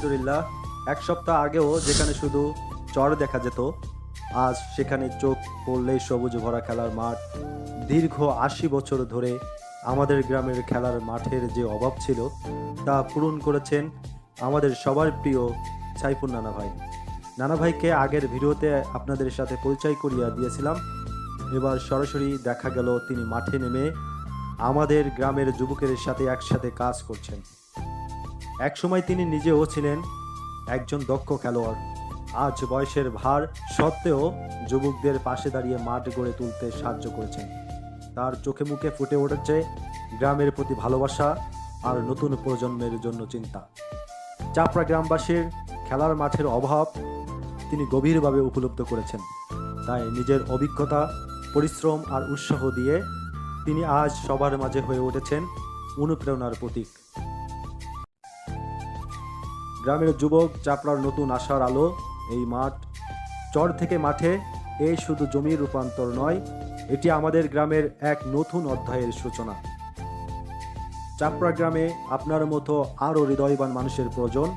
আলহামদুলিল্লাহ, এক সপ্তাহ আগেও যেখানে শুধু চর দেখা যেত, আজ সেখানে চোখ পড়লেই সবুজ ভরা খেলার মাঠ। দীর্ঘ আশি বছর ধরে আমাদের গ্রামের খেলার মাঠের যে অভাব ছিল, তা পূরণ করেছেন আমাদের সবার প্রিয় সাইফুর নানা ভাই। নানা ভাইকে আগের ভিডিওতে আপনাদের সাথে পরিচয় করিয়া দিয়েছিলাম। এবার সরাসরি দেখা গেল তিনি মাঠে নেমে আমাদের গ্রামের যুবকের সাথে একসাথে কাজ করছেন। একসময় তিনি নিজেও ছিলেন একজন দক্ষ খেলোয়াড়। আজ বয়সের ভার সত্ত্বেও যুবকদের পাশে দাঁড়িয়ে মাঠ গড়ে তুলতে সাহায্য করেছেন। তার চোখে মুখে ফুটে উঠেছে গ্রামের প্রতি ভালোবাসা আর নতুন প্রজন্মের জন্য চিন্তা। চাপড়া গ্রামবাসীর খেলার মাঠের অভাব তিনি গভীরভাবে উপলব্ধ করেছেন। তাই নিজের অভিজ্ঞতা, পরিশ্রম আর উৎসাহ দিয়ে তিনি আজ সবার মাঝে হয়ে উঠেছেন অনুপ্রেরণার প্রতীক। গ্রামের যুবক চাপড়ার নতুন আশার আলো, এই মাঠ চর থেকে মাঠে এই শুধু জমির রূপান্তর নয়, এটি আমাদের গ্রামের এক নতুন অধ্যায়ের সূচনা। চাপড়া গ্রামে আপনার মতো আরও হৃদয়বান মানুষের প্রয়োজন।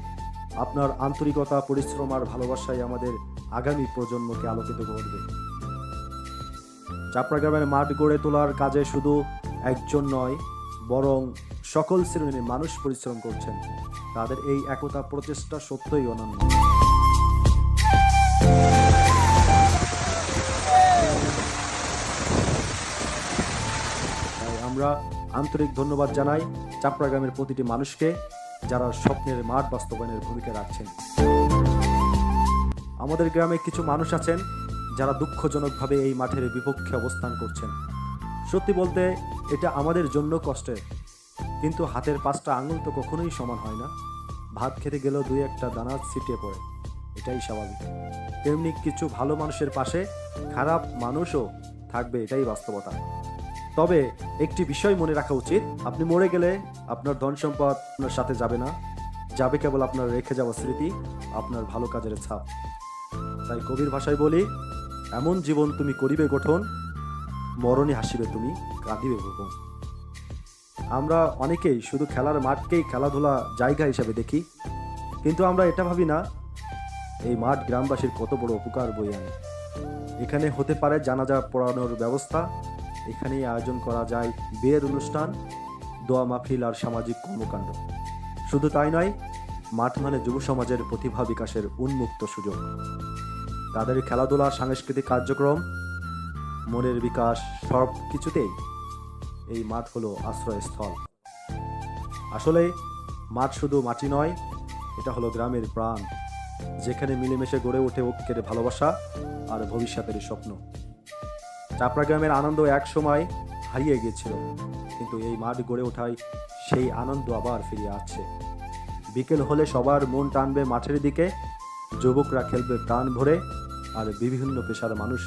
আপনার আন্তরিকতা, পরিশ্রম আর ভালোবাসাই আমাদের আগামী প্রজন্মকে আলোকিত করবে। চাপড়া গ্রামের মাঠ গড়ে তোলার কাজে শুধু একজন নয়, বরং সকল শ্রেণির মানুষ পরিশ্রম করছেন। তাদের এই একতা প্রচেষ্টা সত্যই অনন্য। আমরা আন্তরিক ধন্যবাদ জানাই চাপড়া গ্রামের প্রতিটি মানুষকে যারা স্বপ্নের মাঠ বাস্তবায়নের ভূমিকা রাখছেন। আমাদের গ্রামে কিছু মানুষ আছেন যারা দুঃখজনকভাবে এই মাঠের বিপক্ষে অবস্থান করছেন। সত্যি বলতে এটা আমাদের জন্য কষ্টের। কিন্তু হাতের পাঁচটা আঙুল তো কখনোই সমান হয় না। ভাত খেতে গেলেও দুই একটা দানা ছিটিয়ে পড়ে। এটাই স্বাভাবিক। তেমনি কিছু ভালো মানুষের পাশে খারাপ মানুষও থাকবে, এটাই বাস্তবতা। তবে একটি বিষয় মনে রাখা উচিত, আপনি মরে গেলে আপনার ধন সম্পদ আপনার সাথে যাবে না। যাবে কেবল আপনার রেখে যাওয়া স্মৃতি, আপনার ভালো কাজের ছাপ। তাই কবির ভাষায় বলি, এমন জীবন তুমি করিবে গঠন, মরণে হাসিবে তুমি, কাঁদিবে ভুবন আমরা অনেকেই শুধু খেলার মাঠকেই খেলাধুলা জায়গা হিসাবে দেখি। কিন্তু আমরা এটা ভাবি না, এই মাঠ গ্রামবাসীর কত বড় উপকার বই আনে। এখানে হতে পারে জানাজা পড়ানোর ব্যবস্থা, এখানেই আয়োজন করা যায় বিয়ের অনুষ্ঠান, দোয়া মাহফিল আর সামাজিক কর্মকাণ্ড। শুধু তাই নয়, মাঠ মানে যুব সমাজের প্রতিভা বিকাশের উন্মুক্ত সুযোগ। তাদের খেলাধুলা, সাংস্কৃতিক কার্যক্রম, মনের বিকাশ সব কিছুতেই এই মাঠ হলো আশ্রয়স্থল। আসলে, মাঠ শুধু মাটি নয়, এটা হলো গ্রামের প্রাণ। যেখানে মিলেমিশে গড়ে ওঠে ঐক্যের ভালোবাসা আর ভবিষ্যতের স্বপ্ন। চাপড়া গ্রামের আনন্দ এক সময় হারিয়ে গিয়েছিল, কিন্তু এই মাঠ গড়ে ওঠায় সেই আনন্দ আবার ফিরে আসছে। বিকেল হলে সবার মন টানবে মাঠের দিকে, যুবকরা খেলবে প্রাণ ভরে, আর বিভিন্ন পেশার মানুষ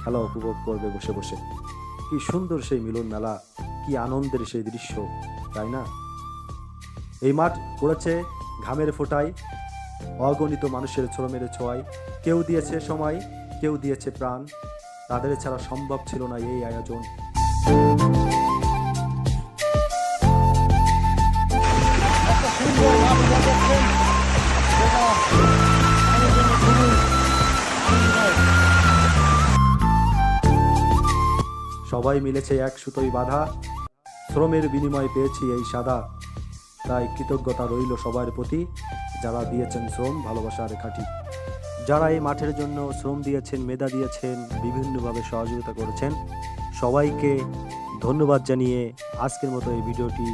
খেলা উপভোগ করবে বসে বসে। কি সুন্দর সেই মিলন মেলা, কি আনন্দের সেই দৃশ্য, তাই না? এই মাঠ করেছে ঘামের ফোঁটায়, অগণিত মানুষের শ্রমের ছোঁয়ায়। কেউ দিয়েছে সময়, কেউ দিয়েছে প্রাণ। তাদের ছাড়া সম্ভব ছিল না এই আয়োজন। সবাই মিলেছে এক সুতোই বাধা। শ্রমের বিনিময়ে পেয়েছি এই সাদা তাই কৃতজ্ঞতা রইল সবার প্রতি। যারা দিয়েছেন শ্রম, ভালোবাসার খাঁটি যারা এই মাঠের জন্য শ্রম দিয়েছেন, মেধা দিয়েছেন, বিভিন্নভাবে সহযোগিতা করেছেন, সবাইকে ধন্যবাদ জানিয়ে আজকের মতো এই ভিডিওটি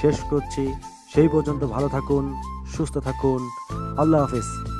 শেষ করছি। সেই পর্যন্ত ভালো থাকুন, সুস্থ থাকুন। আল্লাহ হাফেজ।